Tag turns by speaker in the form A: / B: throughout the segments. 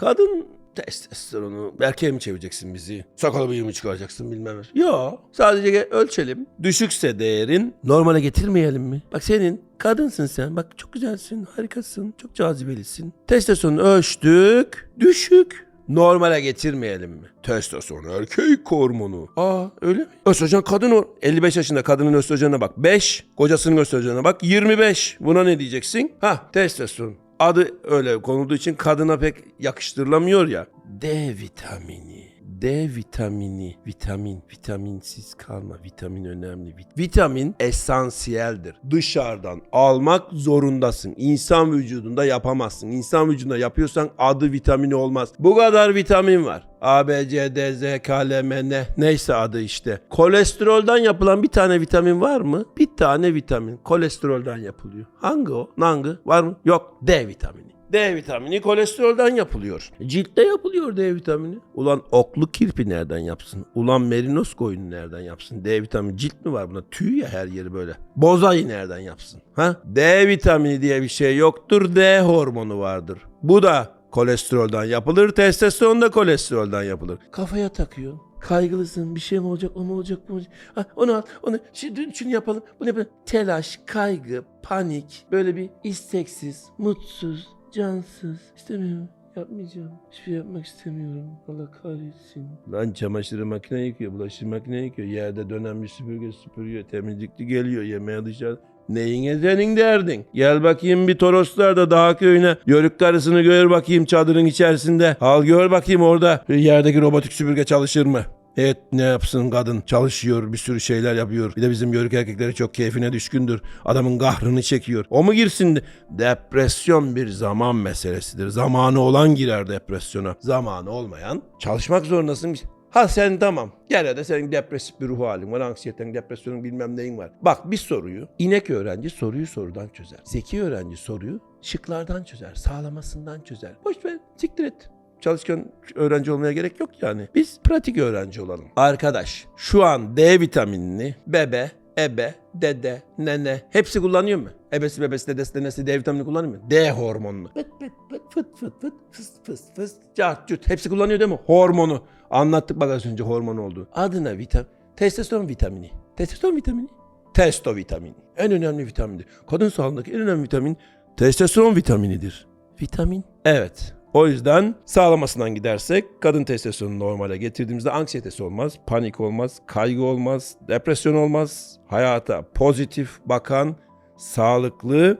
A: Kadın testosteronu erkeğe mi çevireceksin bizi? Sakalı bıyığı mı çıkaracaksın bilmem ne. Yo sadece ölçelim. Düşükse değerin normale getirmeyelim mi? Bak senin kadınsın sen. Bak çok güzelsin, harikasın, çok cazibelisin. Testosteronu ölçtük, düşük. Normale getirmeyelim mi? Testosteron erkek hormonu. Aa öyle mi? Östrojen kadın o. 55 yaşında kadının östrojenine bak. 5. Kocasının östrojenine bak. 25. Buna ne diyeceksin? Ha testosteron. Adı öyle konulduğu için kadına pek yakıştırılamıyor ya. D vitamini. D vitamini, vitamin, vitaminsiz kalma. Vitamin önemli. Vit- Vitamin esansiyeldir. Dışarıdan almak zorundasın. İnsan vücudunda yapamazsın. İnsan vücudunda yapıyorsan adı vitamini olmaz. Bu kadar vitamin var. A, B, C, D, Z, K, L, M, N neyse adı işte. Kolesterolden yapılan bir tane vitamin var mı? Bir tane vitamin kolesterolden yapılıyor. Hangi o? Hangi? Var mı? Yok. D vitamini. D vitamini kolesterolden yapılıyor. Ciltte yapılıyor D vitamini. Ulan oklu kirpi nereden yapsın? Ulan merinos koyunu nereden yapsın? D vitamini cilt mi var buna? Tüy ya her yeri böyle. Bozayı nereden yapsın? Ha? D vitamini diye bir şey yoktur. D hormonu vardır. Bu da kolesterolden yapılır. Testosteron da kolesterolden yapılır. Kafaya takıyor. Kaygılısın bir şey mi olacak o mu olacak bu mu olacak? Ha, onu al onu şimdi şunu yapalım bunu yapalım. Telaş, kaygı, panik böyle bir isteksiz, mutsuz, cansız. İstemiyorum. Yapmayacağım. Hiçbir şey yapmak istemiyorum. Allah kahretsin. Lan çamaşırı makine yıkıyor, bulaşık makine yıkıyor. Yerde dönen bir süpürge süpürüyor. Temizlikli geliyor yemeğe dışarı. Neyine senin derdin? Gel bakayım bir Toroslar'da dağ köyüne. Yörük karısını gör bakayım çadırın içerisinde. Al gör bakayım orada yerdeki robotik süpürge çalışır mı? Evet ne yapsın kadın çalışıyor bir sürü şeyler yapıyor. Bir de bizim yörük erkekleri çok keyfine düşkündür. Adamın kahrını çekiyor. O mu girsin? Depresyon bir zaman meselesidir. Zamanı olan girer depresyona. Zamanı olmayan çalışmak zorundasın. Ha sen tamam. Gel hadi senin depresif bir ruh halin var. Anksiyeten, depresyonun bilmem neyin var. Bak bir soruyu inek öğrenci soruyu sorudan çözer. Zeki öğrenci soruyu şıklardan çözer. Sağlamasından çözer. Boş ver siktir et çalışkan öğrenci olmaya gerek yok yani. Biz pratik öğrenci olalım. Arkadaş şu an D vitaminini bebe, ebe, dede, nene hepsi kullanıyor mu? Ebesi, bebesi, dedesi, nenesi D vitamini kullanıyor mu? D hormonunu. Fıt fıt fıt fıt fıt fıt fıs fıs fıs cart cürt. Hepsi kullanıyor değil mi? Hormonu. Anlattık bak az önce hormon olduğu. Adına vitamin. Testosteron vitamini. Testosteron vitamini. Testo vitamini. En önemli vitamindir. Kadın sağlığındaki en önemli vitamin testosteron vitaminidir. Vitamin? Evet. O yüzden sağlamasından gidersek kadın testosteronu normale getirdiğimizde anksiyetesi olmaz, panik olmaz, kaygı olmaz, depresyon olmaz. Hayata pozitif bakan, sağlıklı,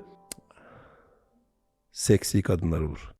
A: seksi kadınlar olur.